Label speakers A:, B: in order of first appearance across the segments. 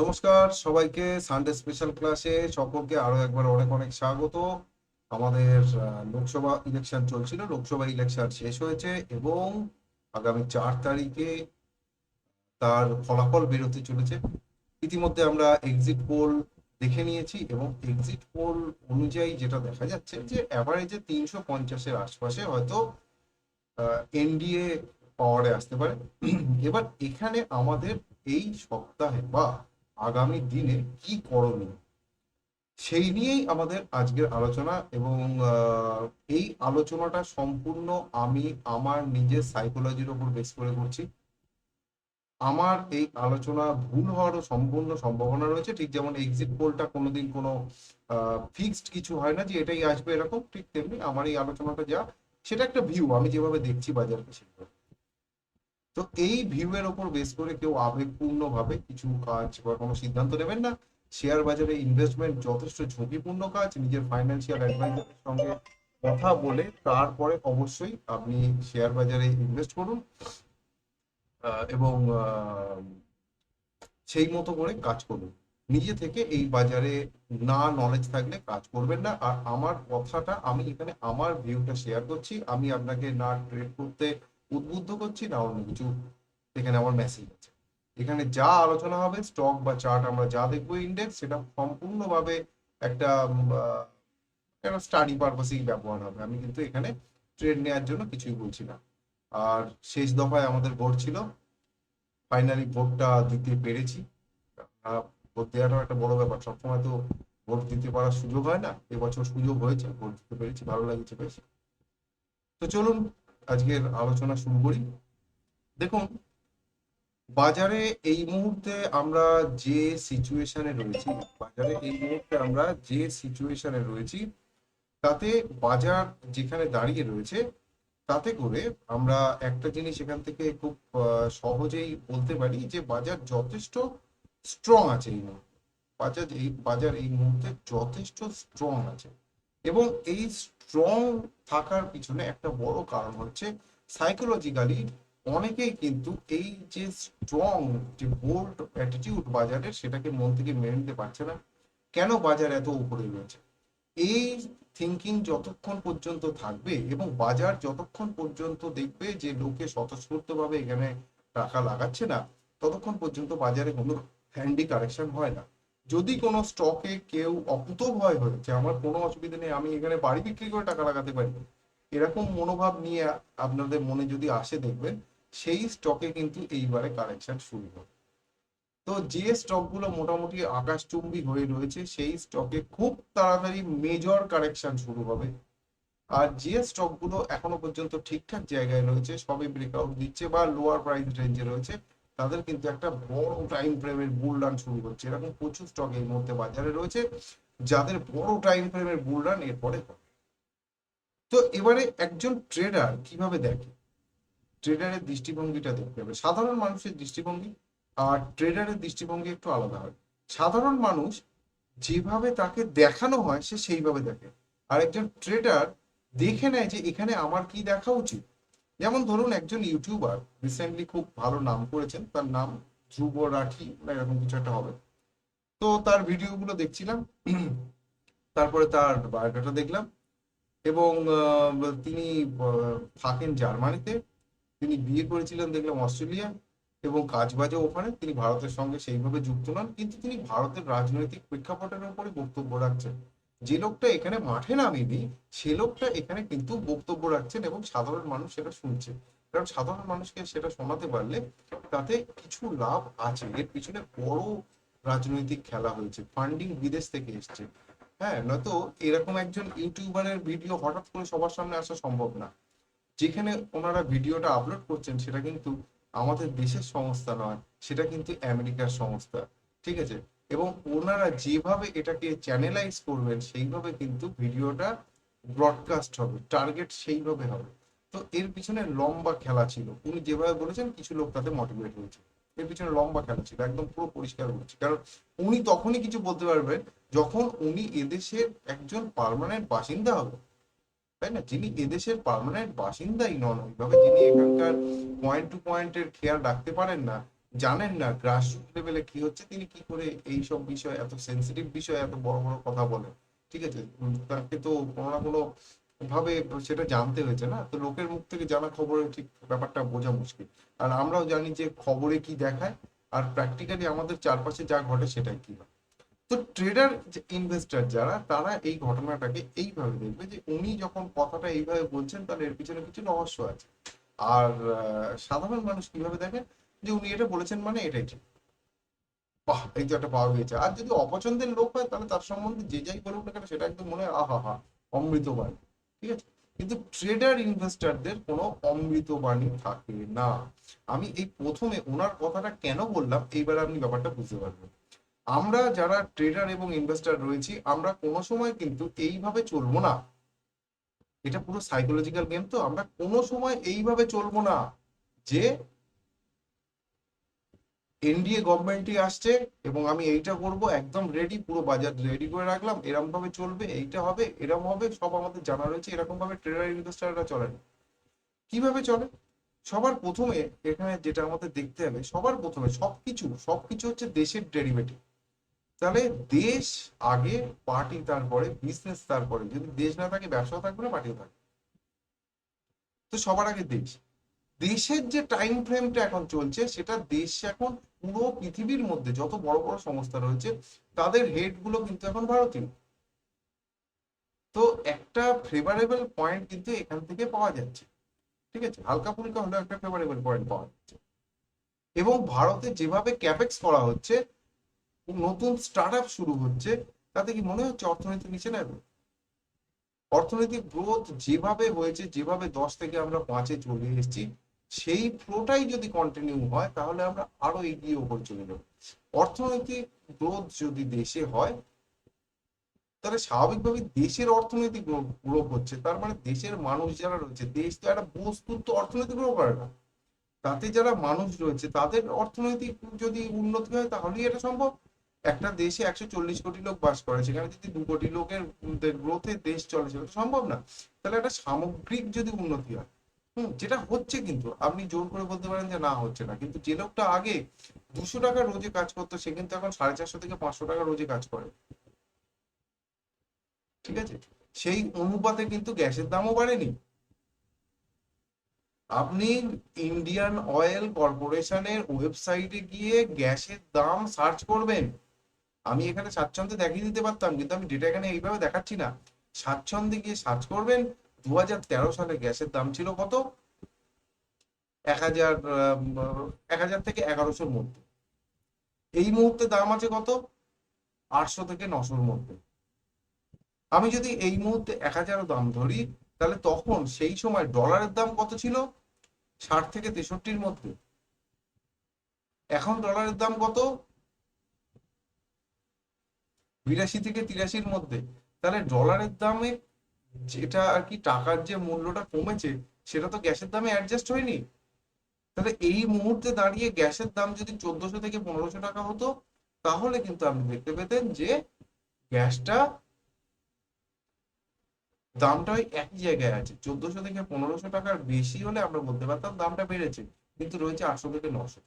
A: নমস্কার, সবাইকে Sunday special ক্লাসে সকলকে আরও একবার অনেক অনেক স্বাগত। আমাদের লোকসভা ইলেকশন চলছিল, লোকসভা ইলেকশন শেষ হয়েছে এবং আগামী চার তারিখে তার ফলাফল বেরোতে চলেছে। ইতিমধ্যে আমরা এক্সিট পোল দেখে নিয়েছি এবং এক্সিট পোল অনুযায়ী যেটা দেখা যাচ্ছে যে অ্যাভারেজে তিনশো পঞ্চাশের আশপাশে হয়তো এনডিএ পাওয়ারে আসতে পারে। এবার এখানে আমাদের এই সপ্তাহে বা আগামী দিনে কি করণীয়? সেই নিয়েই আমাদের আজকের আলোচনা এবং এই আলোচনাটা সম্পূর্ণ আমি আমার নিজের সাইকোলজির উপর বেস করে করছি। আমার এই আলোচনা ভুল হওয়ারও সম্পূর্ণ সম্ভাবনা রয়েছে। ঠিক যেমন এক্সিট পোলটা কোনোদিন কোনো ফিক্সড কিছু হয় না যে এটাই আসবে এরকম, ঠিক তেমনি আমার এই আলোচনাটা যা, সেটা একটা ভিউ আমি যেভাবে দেখছি বাজারকে সেভাবে। তো এই ভিউ এর ওপর বেস করে কেউ আবেগপূর্ণ ভাবে কিছু কাজ বা কোনো সিদ্ধান্ত নেবেন না। শেয়ার বাজারে ইনভেস্টমেন্ট যথেষ্ট ঝুঁকিপূর্ণ কাজ, নিজের ফাইন্যান্সিয়াল অ্যাডভাইজারের সঙ্গে কথা বলে তারপরে অবশ্যই আপনি শেয়ার বাজারে ইনভেস্ট করুন। এবং সেই মতো করে কাজ করুন। নিজে থেকে এই বাজারে না নলেজ থাকলে কাজ করবেন না। আর আমার কথাটা আমি এখানে আমার ভিউটা শেয়ার করছি। আমি আপনাকে না ট্রেড করতে উদ্বুদ্ধ করছি, না অন্য কিছু এখানে আমার মেসেজ আছে। এখানে যা আলোচনা হবে স্টক বা চার্ট আমরা যা দেখব ইন্ডেক্স সেটা সম্পূর্ণভাবে একটা একটা স্টাডি পারপাসেই ব্যবহার হবে। আমি কিন্তু এখানে ট্রেড নেওয়ার জন্য কিছুই বলছি না। আর শেষ দফায় আমাদের ভোট ছিল। ফাইনালি ভোটটা দিতে পেরেছি। ভোট দেওয়াটাও একটা বড় ব্যাপার। সবসময় তো ভোট দিতে পারার সুযোগ হয় না। এবছর সুযোগ হয়েছে ভোট দিতে পেরেছি। ভালো লাগছে বেশ। তো চলুন আজকের আলোচনা শুরু করি। দেখুন, বাজারে এই মুহূর্তে আমরা যে সিচুয়েশনে রয়েছি, বাজারে এই মুহূর্তে আমরা যে সিচুয়েশনে রয়েছি, তাতে বাজার যেখানে দাঁড়িয়ে রয়েছে, তাতে করে আমরা একটা জিনিস এখান থেকে খুব সহজেই বলতে পারি যে বাজার যথেষ্ট স্ট্রং আছে এই মুহূর্তে। বাজার এই বাজার এই মুহূর্তে যথেষ্ট স্ট্রং আছে। এবং এই স্ট্রং থাকার পিছনে একটা বড় কারণ হচ্ছে সাইকোলজিক্যালি অনেকেই কিন্তু এই যে স্ট্রং যে বোল্ড অ্যাটিটিউড বাজারের সেটাকে মন থেকে মেনে নিতে পারছে না। কেন বাজার এত উপরে রয়েছে? এই থিঙ্কিং যতক্ষণ পর্যন্ত থাকবে এবং বাজার যতক্ষণ পর্যন্ত দেখবে যে লোকে স্বতঃস্ফূর্তভাবে এখানে টাকা লাগাচ্ছে না, ততক্ষণ পর্যন্ত বাজারে কোনো হ্যান্ডি কারেকশন হয় না। যদি কোনো স্টকে কেউ অকুত ভয় হয়েছে আমার কোনো অসুবিধা নেই, আমি এখানে বাড়ি বিক্রি করে টাকা লাগাতে পারি, এরকম মনোভাব নিয়ে আপনাদের মনে যদি আসে দেখবেন, সেই স্টকে কিন্তু এইবারে কারেকশন শুরু হবে। তো যে স্টকগুলো মোটামুটি আকাশচুম্বী হয়ে রয়েছে, সেই স্টকে খুব তাড়াতাড়ি মেজর কারেকশন শুরু হবে। আর যে স্টকগুলো এখনও পর্যন্ত ঠিকঠাক জায়গায় রয়েছে, সবই ব্রেকআউট দিচ্ছে বা লোয়ার প্রাইস রেঞ্জে রয়েছে তাদের কিন্তু একটা বড় টাইম ফ্রেমের বুল রান শুরু হচ্ছে। এরকম প্রচুর স্টক এই মুহূর্তে বাজারে রয়েছে, যাদের বড় টাইম ফ্রেমের বুল রান এরপরে তো এবারে একজন ট্রেডার কীভাবে দেখে? ট্রেডারের দৃষ্টিভঙ্গিটা দেখতে হবে। সাধারণ মানুষের দৃষ্টিভঙ্গি আর ট্রেডারের দৃষ্টিভঙ্গি একটু আলাদা হয়। সাধারণ মানুষ যেভাবে তাকে দেখানো হয়, সে সেইভাবে দেখে। আর একজন ট্রেডার দেখে নেয় যে, এখানে আমার কি দেখা উচিত? যেমন ধরুন একজন ইউটিউবার রিসেন্টলি খুব ভালো নাম করেছেন, তার নাম ধ্রুব রাঠি এরকম কিছু একটা হবে। তো তার ভিডিওগুলো দেখছিলাম, তারপরে তার বায়োডাটা দেখলাম এবং তিনি থাকেন জার্মানিতে, তিনি বিয়ে করেছিলেন দেখলাম অস্ট্রেলিয়া এবং কাজ বাজে ওখানে, তিনি ভারতের সঙ্গে সেইভাবে যুক্ত নন, কিন্তু তিনি ভারতের রাজনৈতিক প্রেক্ষাপটের উপরে বক্তব্য রাখছেন। যে লোকটা এখানে মাঠে নামেনি, সে লোকটা এখানে কিন্তু বক্তব্য রাখছেন এবং সাধারণ মানুষ সেটা শুনছে। কারণ সাধারণ মানুষকে সেটা শোনাতে পারলে তাতে কিছু লাভ আছে। এর পিছনে বড় রাজনৈতিক খেলা হয়েছে ফান্ডিং বিদেশ থেকে এসছে। হ্যাঁ নয়তো এরকম একজন ইউটিউবারের ভিডিও হঠাৎ করে সবার সামনে আসা সম্ভব না। যেখানে ওনারা ভিডিওটা আপলোড করছেন, সেটা কিন্তু আমাদের দেশের সংস্থা নয়, সেটা কিন্তু আমেরিকার সংস্থা। ঠিক আছে? এবং ওনারা যেভাবে এটাকে চ্যানেলাইজ করবেন, সেইভাবে কিন্তু ভিডিওটা ব্রডকাস্ট হবে টার্গেট সেইভাবে হবে। তো এর পিছনে লম্বা খেলা ছিল। উনি যেভাবে বলেছেন, কিছু লোক তাতে মোটিভেট হয়েছে। এর পিছনে লম্বা খেলা ছিল, একদম পুরো পরিষ্কার বলছি। কারণ উনি তখনই কিছু বলতে পারবেন যখন উনি এদেশের একজন পারমানেন্ট বাসিন্দা হবে। তাই না? যিনি এদেশের পারমানেন্ট বাসিন্দাই নন, ওইভাবে যিনি এখানকার পয়েন্ট টু পয়েন্টের খেয়াল রাখতে পারেন না জানেন না গ্রাসরুট লেভেলে কি হচ্ছে, তিনি কি করে এই সব বিষয়, এত সেন্সিটিভ বিষয় এত বড় বড় কথা বলেন? ঠিক আছে? তাকে তো কোনো না কোনো ভাবে সেটা জানতে হয়েছে না? তো লোকের মুখ থেকে জানা খবরে ঠিক ব্যাপারটা বোঝা মুশকিল। আর আমরাও জানি যে খবরে কি দেখায়, আর প্র্যাকটিক্যালি আমাদের চারপাশে যা ঘটে সেটাই কি হয়। তো ট্রেডার যে ইনভেস্টর যারা, তারা এই ঘটনাটাকে এইভাবে দেখবে যে উনি যখন কথাটা এইভাবে বলছেন, তাহলে এর পিছনে কিছু রহস্য আছে। আর সাধারণ মানুষ কীভাবে দেখেন যে উনি এটা বলেছেন মানে এটাই ঠিক। বাহ, এই তো একটা পাওয়া গেছে আর যদি অপছন্দের লোক হয়, তাহলে তার সম্বন্ধে যে যাই বলুক না কেন, সেটা একদম মনে হয়, আহা হা, অমৃতবাণী। ঠিক আছে? কিন্তু ট্রেডার ইনভেস্টরদের কোনো অমৃতবাণী থাকে না। আমি এই প্রথমে ওনার কথাটা কেন বললাম, এইবার আপনি ব্যাপারটা বুঝতে পারবেন। আমরা যারা ট্রেডার এবং ইনভেস্টর রয়েছি, আমরা কোনো সময় কিন্তু এইভাবে চলবো না। এটা পুরো সাইকোলজিক্যাল গেম তো, আমরা কোনো সময় এইভাবে চলবো না যে এনডিএ গভর্নমেন্টই আসছে এবং আমি এইটা করব, একদম রেডি পুরো বাজার রেডি করে রাখলাম। এরকম ভাবে চলবে, এইটা হবে এরকম হবে, সব আমাদের জানা রয়েছে। এরকম ভাবে ট্রেডার ইনভেস্টাররা চলে না। কীভাবে চলে? সবার প্রথমে এখানে যেটা আমাদের দেখতে হবে, সবার প্রথমে সবকিছু সবকিছু হচ্ছে দেশের ডেরিভেটিভ তাহলে দেশ আগে, পার্টি তারপরে বিজনেস তারপরে। যদি দেশ না থাকে, ব্যবসাও থাকবে না, পার্টিও থাকবে তো সবার আগে দেশ। দেশের যে টাইম ফ্রেমটা এখন চলছে, সেটা দেশ এখন পুরো পৃথিবীর মধ্যে যত বড় বড় সংস্থা রয়েছে, তাদের হেডগুলো কিন্তু এখন ভারতীয়। তো একটা ফেভারেবল পয়েন্ট কিন্তু এখান থেকে পাওয়া যাচ্ছে। ঠিক আছে? হালকা ফুলকা হলেও একটা ফেভারেবল পয়েন্ট পাওয়া যাচ্ছে। এবং ভারতে যেভাবে ক্যাপেক্স করা হচ্ছে, নতুন স্টার্ট আপ শুরু হচ্ছে, তাতে কি মনে হচ্ছে অর্থনীতি নিচে নেবে? অর্থনৈতিক গ্রোথ যেভাবে হয়েছে, যেভাবে দশ থেকে আমরা পাঁচে চলে এসেছি সেই ফ্লোটাই যদি কন্টিনিউ হয়, তাহলে আমরা আরও এগিয়ে ওপর চলে যাব। অর্থনৈতিক গ্রোথ যদি দেশে হয়, তাহলে স্বাভাবিকভাবে দেশের অর্থনৈতিক গ্রোথ হচ্ছে। তার মানে দেশের মানুষ যারা রয়েছে, দেশ তো একটা বস্তুর তো অর্থনৈতিক গ্রো করে না। তাতে যারা মানুষ রয়েছে, তাদের অর্থনৈতিক যদি উন্নতি হয়, তাহলেই এটা সম্ভব। একটা দেশে একশো চল্লিশ কোটি লোক বাস করে, সেখানে যদি দু কোটি লোকের গ্রোথে দেশ চলে, সেটা সম্ভব না। তাহলে একটা সামগ্রিক যদি উন্নতি হয় হুম, যেটা হচ্ছে কিন্তু, আপনি জোর করে বলতে পারেন যে না, হচ্ছে না। কিন্তু যে লোকটা আগে দুশো টাকা রোজে কাজ করতো, সে কিন্তু এখন সাড়ে চারশো থেকে পাঁচশো টাকা রোজে কাজ করে। ঠিক আছে? সেই অনুপাতে কিন্তু গ্যাসের দামও বাড়েনি। আপনি ইন্ডিয়ান অয়েল কর্পোরেশনের ওয়েবসাইটে গিয়ে গ্যাসের দাম সার্চ করবেন। আমি এখানে স্বাচ্ছন্দ্যে দেখিয়ে দিতে পারতাম, কিন্তু আমি ডেটা এখানে এইভাবে দেখাচ্ছি না। স্বাচ্ছন্দ্যে গিয়ে সার্চ করবেন দু হাজার তেরো সালে গ্যাসের দাম ছিল কত? এক হাজার এক হাজার থেকে এগারোশোর মধ্যে। এই মুহূর্তে দাম আছে কত? আটশো থেকে নশোর মধ্যে। আমি যদি এই মুহূর্তে এক হাজারও দাম ধরি, তাহলে তখন সেই সময় ডলারের দাম কত ছিল? ষাট থেকে তেষট্টির মধ্যে। এখন ডলারের দাম কত? বিরাশি থেকে তিরাশির মধ্যে। তাহলে ডলারের দামে যেটা আর কি টাকার যে মূল্যটা কমেছে, সেটা তো গ্যাসের দামে অ্যাডজাস্ট হয়নি। তাহলে এই মুহূর্তে দাঁড়িয়ে গ্যাসের দাম যদি চোদ্দশো থেকে পনেরোশো টাকা হতো, তাহলে কিন্তু আপনি দেখতে পেতেন যে গ্যাসটা দামটা ওই একই জায়গায় আছে। চোদ্দশো থেকে পনেরোশো টাকার বেশি হলে আমরা বলতে পারতাম দামটা বেড়েছে, কিন্তু রয়েছে আটশো থেকে নশো।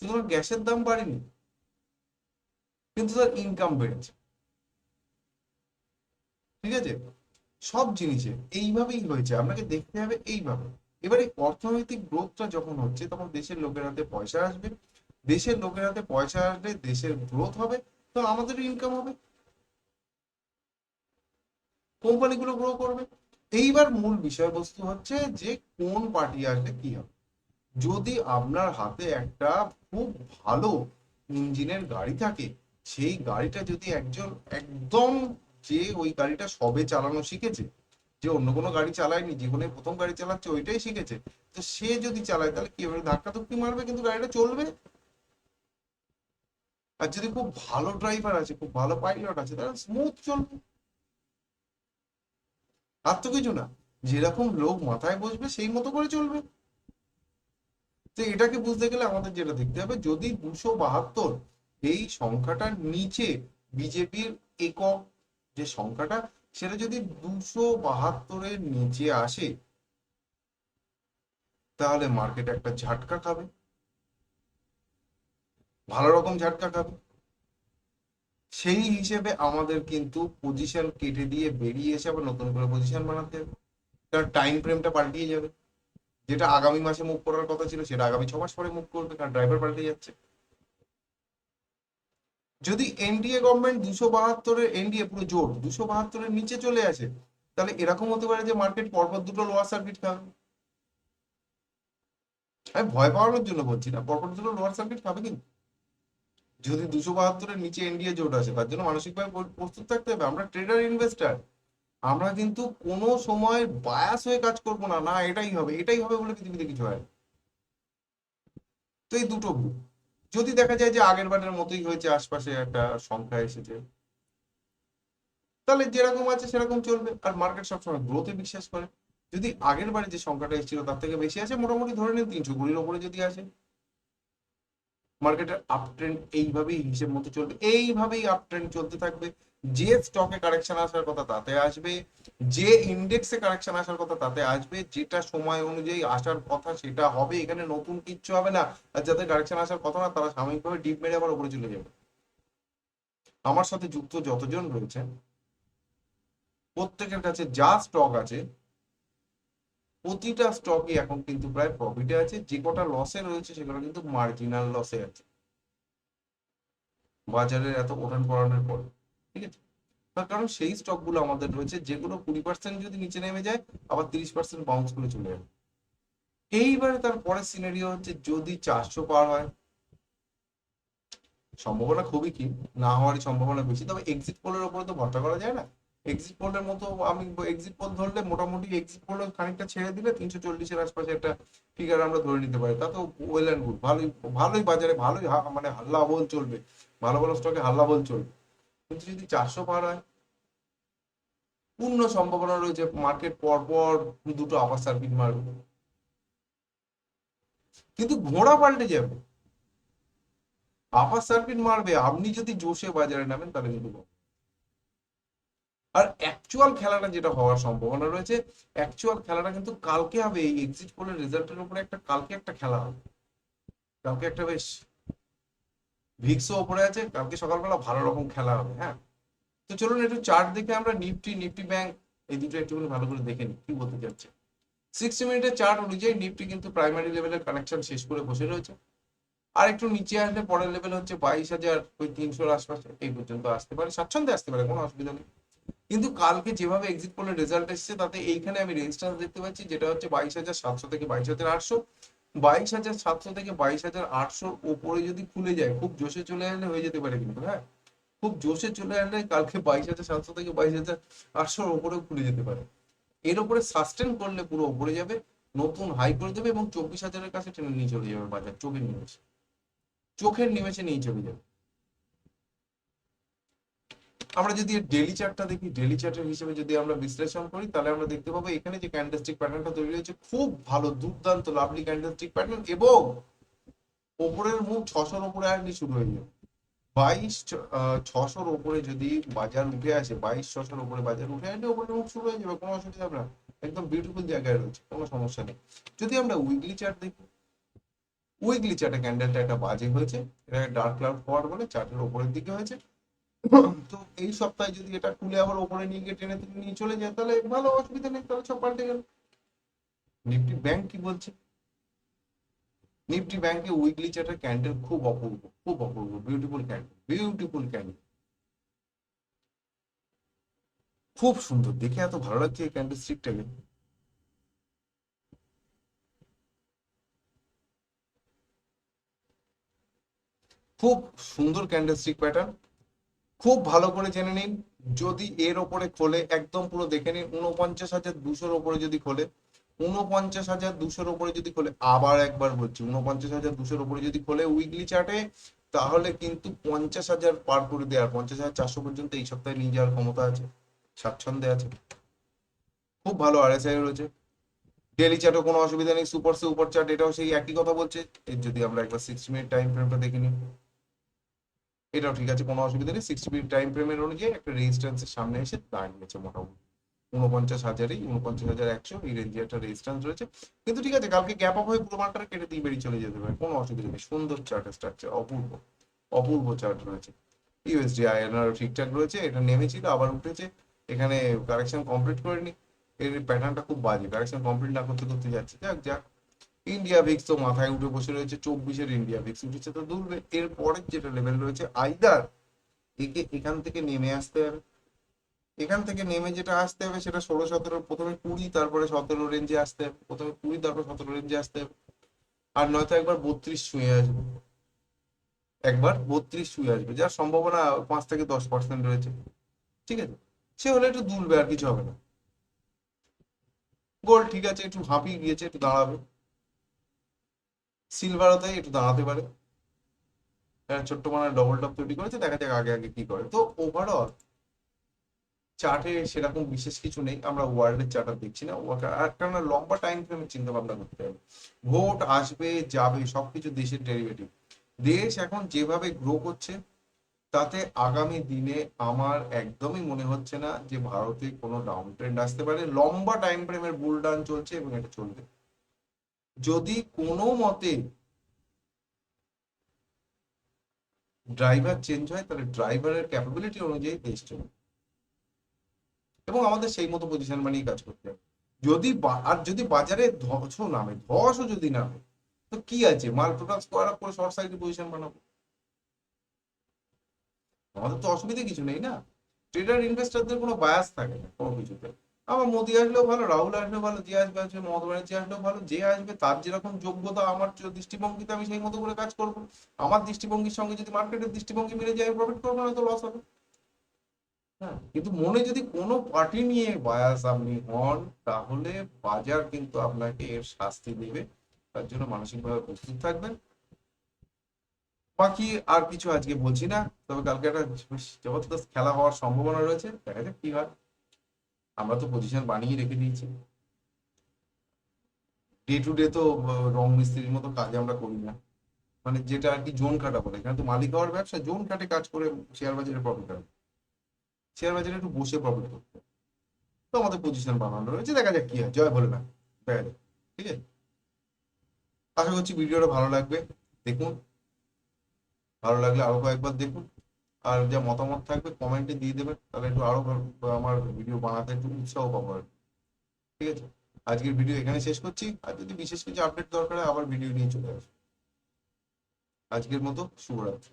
A: সুতরাং গ্যাসের দাম বাড়েনি, কিন্তু তার ইনকাম বেড়েছে। ঠিক আছে? সব জিনিসে এইভাবেই হয়েছে, আপনাকে দেখতে হবে এইভাবে। এবারে অর্থনৈতিক গ্রোথটা যখন হচ্ছে, তখন দেশের লোকের হাতে পয়সা আসবে। দেশের লোকের হাতে পয়সা আসলে দেশের গ্রোথ হবে, তো আমাদের ইনকাম হবে। কোম্পানিগুলো গ্রো করবে। এইবার মূল বিষয়বস্তু হচ্ছে যে, কোন পার্টি আসলে কি হবে? যদি আপনার হাতে একটা খুব ভালো ইঞ্জিনের গাড়ি থাকে, সেই গাড়িটা যদি একজন একদম যে ওই গাড়িটা সবে চালানো শিখেছে, যে অন্য কোনো গাড়ি চালায়নি জীবনে প্রথম গাড়ি চালাচ্ছে ওইটাই শিখেছে, তো সে যদি চালায় তাহলে কি হবে? ধাক্কা ধুক্কি মারবে কিন্তু গাড়িটা চলবে? আর যদি খুব ভালো ড্রাইভার আছে, খুব ভালো পাইলট আছে, তাহলে স্মুথ চলবে। আর তো কিছু না, যেরকম লোক মাথায় বসবে, সেই মতো করে চলবে। তো এটাকে বুঝতে গেলে আমাদের যেটা দেখতে হবে, যদি দুশো বাহাত্তর এই সংখ্যাটার নিচে বিজেপির একক যে সংখ্যাটা, সেটা যদি দুশো বাহাত্তরের নিচে আসে, তাহলে মার্কেট একটা ঝাটকা খাবে। ভালো রকম ঝাটকা খাবে। সেই হিসেবে আমাদের কিন্তু পজিশন কেটে দিয়ে বেরিয়ে এসে আবার নতুন করে পজিশন বানাতে হবে। কারণ টাইম ফ্রেমটা পাল্টিয়ে যাবে। যেটা আগামী মাসে মুভ করার কথা ছিল, সেটা আগামী ছ মাস পরে মুভ করবে, কারণ ড্রাইভার পাল্টে যাচ্ছে। যদি এনডিএ গভর্নমেন্ট দুশো বাহাত্তরের এনডিএ পুরো জোর, দুশো বাহাত্তরের নিচে চলে আসে, তাহলে এরকম হতে পারে যে মার্কেট পরপর দুটো লোয়ার সার্কিট খাবে আমি ভয় পাওয়ানোর জন্য বলছি না, পরপর দুটো লোয়ার সার্কিট খাবে কিন্তু যদি দুশো বাহাত্তরের নিচে এনডিএ জোট আসে, তার জন্য মানসিকভাবে প্রস্তুত থাকতে হবে আমরা ট্রেডার ইনভেস্টার আমরা কিন্তু কোনো সময় বায়াস হয়ে কাজ করব না না এটাই হবে এটাই হবে বলে পৃথিবীতে কিছু হয়। তো এই দুটো। যদি দেখা যায় যে আগের বারের মতোই হয়েছে, আশপাশে একটা সংখ্যা এসেছে, তাহলে যেরকম আছে সেরকম চলবে। আর মার্কেট সবসময় গ্রোথে বিশ্বাস করে। যদি আগের বারে যে সংখ্যাটা এসেছিল, তার থেকে বেশি আছে, মোটামুটি ধরে নিন তিনশো কুড়ির ওপরে যদি আসে মার্কেটের আপ ট্রেন্ড এইভাবেই হিসেব মতো চলবে। এইভাবেই আপ ট্রেন্ড চলতে থাকবে। যে স্টকে কারেকশন আসার কথা তাতে আসবে যে ইন্ডেক্সে কারেকশন আসার কথা তাতে আসবে, যেটা সময় অনুযায়ী আসার কথা সেটা হবে, এখানে নতুন কিচ্ছু হবে না। আর যাদের কারেকশন আসার কথা না, তারা সাময়িকভাবে ডিপ মেরে আবার উপরে চলে যাবে। আমার সাথে যুক্ত যতজন রয়েছেন, প্রত্যেকের কাছে যা স্টক আছে, প্রতিটা স্টকই এখন কিন্তু প্রায় প্রফিটে আছে, যে কটা লসে রয়েছে সেগুলো কিন্তু মার্জিনাল লসে আছে। বাজারের এত ওঠান পড়ানোর পর। ঠিক আছে? তার কারণ সেই স্টকগুলো আমাদের রয়েছে, যেগুলো কুড়ি পার্সেন্ট যদি নিচে নেমে যায়, আবার তিরিশ পার্সেন্ট বাউন্স করে চলে যাবে। এইবারে তার পরের সিনারিও হচ্ছে যদি চারশো পার হয়, সম্ভাবনা খুবই কি না হওয়ারই সম্ভাবনা বেশি, তবে এক্সিট পোলের উপরে তো ভরসা করা যায় না। এক্সিট পোলের মতো আমি এক্সিট পোল ধরলে মোটামুটি এক্সিট পোল খানিকটা ছেড়ে দিলে তিনশো চল্লিশের আশপাশে একটা ফিগার আমরা ধরে নিতে পারি। তা তো ওয়েল অ্যান্ড গুড ভালোই ভালোই বাজারে, ভালোই মানে হাল্লা বল চলবে। ভালো ভালো স্টকে হাল্লা বল চলবে। কিন্তু যদি চারশো পার হয়, পূর্ণ সম্ভাবনা রয়েছে মার্কেট পর পর দুটো আবার সার্কিট মারবে। কিন্তু ঘোড়া পাল্টে যাবে। আপার সার্কিট মারবে, আপনি যদি জোশে বাজারে নামেন, তাহলে কিন্তু আর অ্যাকচুয়াল খেলাটা যেটা হওয়ার সম্ভাবনা রয়েছে অ্যাকচুয়াল খেলাটা কিন্তু কালকে হবে, এই এক্সিট পোলের রেজাল্টের উপরে একটা, কালকে একটা খেলা হবে। কালকে একটা বেশ ভিক্সও ওপরে আছে, কালকে সকালবেলা ভালো রকম খেলা হবে হ্যাঁ? তো চলুন একটু চার্ট দেখে আমরা নিফটি নিফটি ব্যাংক এই দুটো একটুখানি ভালো করে দেখে নিই, কি বলতে চাচ্ছে? সিক্সটি মিনিটের চার্ট অনুযায়ী নিফটি কিন্তু প্রাইমারি লেভেলের কানেকশন শেষ করে বসে রয়েছে। আর একটু নিচে আসলে পরের লেভেল হচ্ছে বাইশ হাজার, ওই তিনশোর আশপাশে, এই পর্যন্ত আসতে পারে, স্বাচ্ছন্দ্যে আসতে পারে, কোনো অসুবিধা নেই। কিন্তু কালকে যেভাবে এক্সিট পোলের রেজাল্ট এসেছে, তাতে এইখানে আমি রেজিস্ট্যান্স দেখতে পাচ্ছি, যেটা হচ্ছে বাইশ হাজার সাতশো থেকে বাইশ হাজার আটশো। বাইশ হাজার সাতশো থেকে বাইশ হাজার আটশোর ওপরে যদি খুলে যায়, খুব জোশে চলে আসলে হয়ে যেতে পারে কিন্তু হ্যাঁ? খুব জোশে চলে আসলে কালকে বাইশ হাজার সাতশো থেকে বাইশ হাজার আটশোর ওপরেও খুলে যেতে পারে। এর উপরে সাস্টেন করলে পুরো ওপরে যাবে, নতুন হাই করে দেবে এবং চব্বিশ হাজারের কাছে টেনে নিয়ে চলে যাবে বাজার, চোখের নিমেষে। চোখের নিমেষে নিয়ে চলে যাবে। আমরা যদি ডেলি চার্টটা দেখি ডেলি চার্টের হিসেবে যদি আমরা বিশ্লেষণ করি, তাহলে আমরা দেখতে পাবো এখানে যে ক্যান্ডেলস্টিক প্যাটার্নটা তৈরি হয়েছে, খুব ভালো, দুর্দান্ত লাভলি ক্যান্ডেলস্টিক প্যাটার্ন এবং ওপরের মুখ ছশোর ওপরে আসলে শুরু হয়ে যাবে। বাইশ ছশোর ওপরে যদি বাজার উঠে আসে, বাইশ, ছশোর ওপরে বাজার উঠে আসলে ওপরের মুখ শুরু হয়ে যাবে, কোনো অসুবিধা না। একদম বিউটিফুল জায়গায় রয়েছে, কোনো সমস্যা নেই। যদি আমরা উইকলি চার্ট দেখি উইকলি চার্টে ক্যান্ডেলটা একটা বাজে হয়েছে, এটা ডার্ক ক্লাউড ফরওয়ার্ড বলে চার্টের ওপরের দিকে হয়েছে। তো এই সপ্তাহে যদি এটা খুলে আবার ওপরে নিয়ে গিয়ে টেনে তুলে নিয়ে চলে যায়, তাহলে ভালো, অসুবিধা নেই, তাহলে সব পাল্টে গেল। নিফটি ব্যাংক কি বলছে? নিফটি ব্যাংকে উইকলি চার্টের ক্যান্ডেল খুব অপূর্ব খুব অপূর্ব, বিউটিফুল ক্যান্ডেল বিউটিফুল ক্যান্ডেল। খুব সুন্দর, দেখে এত ভালো লাগছে এই ক্যান্ডেল স্টিকটাকে খুব সুন্দর ক্যান্ডেল স্টিক প্যাটার্ন। খুব ভালো করে জেনে নিন, যদি এর ওপরে খোলে, একদম পুরো দেখে নিন উনপঞ্চাশ হাজার দুশোর ওপরে যদি খোলে উনপঞ্চাশ হাজার দুশোর ওপরে যদি খোলে, আবার একবার বলছি উনপঞ্চাশ হাজার দুশোর ওপরে যদি খোলে উইকলি চার্টে তাহলে কিন্তু পঞ্চাশ হাজার পার করে দেওয়ার পঞ্চাশ হাজার চারশো পর্যন্ত এই সপ্তাহে নিয়ে যাওয়ার ক্ষমতা আছে, স্বাচ্ছন্দ্যে আছে। খুব ভালো আরএসআই রয়েছে। ডেলি চার্টও কোনো অসুবিধা নেই সুপার সুপার চার্ট এটাও সেই একই কথা বলছে, এর যদি আমরা একবার সিক্স মিনিট টাইম ফ্রেমটা দেখে নিই। এটাও ঠিক আছে, কোনো অসুবিধা নেই। সিক্সটি মিনিট টাইম ফ্রেমের অনুযায়ী একটা রেজিস্ট্যান্সের সামনে এসে দাঁড়িয়েছে মোটামুটি। উনপঞ্চাশ হাজারেই উনপঞ্চাশ হাজার একশো, এই রেঞ্জে একটা রেজিস্ট্যান্স রয়েছে। কিন্তু ঠিক আছে, কালকে গ্যাপ আপ হয়ে পুরো মার্কেটটা কেটে দিয়ে বেরিয়ে চলে যেতে পারে, কোনো অসুবিধা নেই। সুন্দর চার্টের স্ট্রাকচার অপূর্ব অপূর্ব চার্ট রয়েছে। ইউএসডি আইএনআর ঠিকঠাক রয়েছে, এটা নেমেছিল, আবার উঠেছে। এখানে কারেকশন কমপ্লিট করেনি এর প্যাটার্নটা খুব বাজে কারেকশন কমপ্লিট না করতে করতে যাচ্ছে। যাক যাক ইন্ডিয়া ভিক্স তো মাথায় উঠে বসে রয়েছে, চব্বিশের ইন্ডিয়া ভিক্স উঠেছে তো দুলবে এর পরের যেটা লেভেল রয়েছে আইদার একে এখান থেকে নেমে আসতে হবে। এখান থেকে নেমে যেটা আসতে হবে, সেটা ষোলো, সতেরো, প্রথমে কুড়ি, তারপরে সতেরো রেঞ্জে আসতে হবে। প্রথমে কুড়ি, তারপর সতেরো রেঞ্জে আসতে হবে। আর নয়তো একবার বত্রিশ ছুঁয়ে আসবে। একবার বত্রিশ ছুঁয়ে আসবে, যার সম্ভাবনা পাঁচ থেকে দশ পার্সেন্ট রয়েছে। ঠিক আছে? সে হলে একটু দুলবে, আর কিছু হবে না। গোল্ড ঠিক আছে, একটু হাঁপিয়ে গিয়েছে, একটু দাঁড়াবে। সিলভারও তাই একটু দাঁড়াতে পারে। হ্যাঁ, ছোট্ট মানে ডবল টপ তৈরি করেছে দেখা যাক আগে আগে কি করে। তো ওভারঅল চার্টে সেরকম বিশেষ কিছু নেই আমরা ওয়ার্ল্ডের চার্টার দেখছি না। একটা লম্বা টাইম ফ্রেমের চিন্তা ভাবনা করতে হবে। ভোট আসবে যাবে সবকিছু দেশের ডেরিভেটিভ দেশ এখন যেভাবে গ্রো করছে তাতে আগামী দিনে আমার একদমই মনে হচ্ছে না যে ভারতে কোনো ডাউন ট্রেন্ড আসতে পারে। লম্বা টাইম ফ্রেমের বুল ডাউন চলছে এবং এটা চলবে। যদি কোনো মতে ড্রাইভার চেঞ্জ হয়, তাহলে ড্রাইভারের ক্যাপাবিলিটি অনুযায়ী দেশ চলবে। এবং আমাদের সেই মতো পজিশন বানিয়ে কাজ করতে হবে। যদি আর যদি বাজারে ধসও নামে, ধসও যদি নামে, তো কি আছে? মাল টোটাল করার পরে শর্ট সাইডে পজিশন বানাবো। আমাদের তো অসুবিধা কিছু নেই না? ট্রেডার ইনভেস্টরদের কোনো বায়াস থাকে না কোনো কিছুতে। আমার মোদি আসলেও ভালো, রাহুল আসলেও ভালো, যে আসবে আসবে মমতা ব্যানার্জি আসলেও ভালো, যে আসবে তার যেরকম যোগ্যতা আমার দৃষ্টিভঙ্গিতে আমি সেই মতো করে কাজ করব। আমার দৃষ্টিভঙ্গির সঙ্গে যদি মার্কেটের দৃষ্টিভঙ্গি মিলে যায় প্রফিট করব না তো লস হবে। হ্যাঁ কিন্তু মনে যদি কোনো পার্টি নিয়ে বায়াস আপনি হন, তাহলে বাজার কিন্তু আপনাকে এর শাস্তি দেবে। তার জন্য মানসিকভাবে প্রস্তুত থাকবেন। বাকি আর কিছু আজকে বলছি না, তবে কালকে একটা জবরদস্ত খেলা হওয়ার সম্ভাবনা রয়েছে। দেখা যাক কি হয়। আমরা তো পজিশন বানিয়ে রেখে দিয়েছি। ডে টু ডে তো রং মিস্ত্রির মতো কাজ আমরা করি না। মানে যেটা আর কি জোন কাটা বলে, এখানে তো মালিক হওয়ার ব্যবসা, জোন কাটে কাজ করে শেয়ার বাজারে প্রফিট হবে। শেয়ার বাজারে একটু বসে প্রফিট করতে তো আমাদের পজিশন বানানো রয়েছে, দেখা যাক কি হয়। জয় বলে না দেখা যাক ঠিক আছে? আশা করছি ভিডিওটা ভালো লাগবে, দেখুন। ভালো লাগলে আরও কয়েকবার দেখুন। আর যা মতামত থাকবে কমেন্টে দিয়ে দেবেন, তাহলে একটু আরও আমার ভিডিও বানাতে একটু উৎসাহ পাবো আর। ঠিক আছে? আজকের ভিডিও এখানে শেষ করছি। আর যদি বিশেষ কিছু আপডেট দরকার হয়, আবার ভিডিও নিয়ে চলে আসব। আজকের মতো, শুভরাত্রি।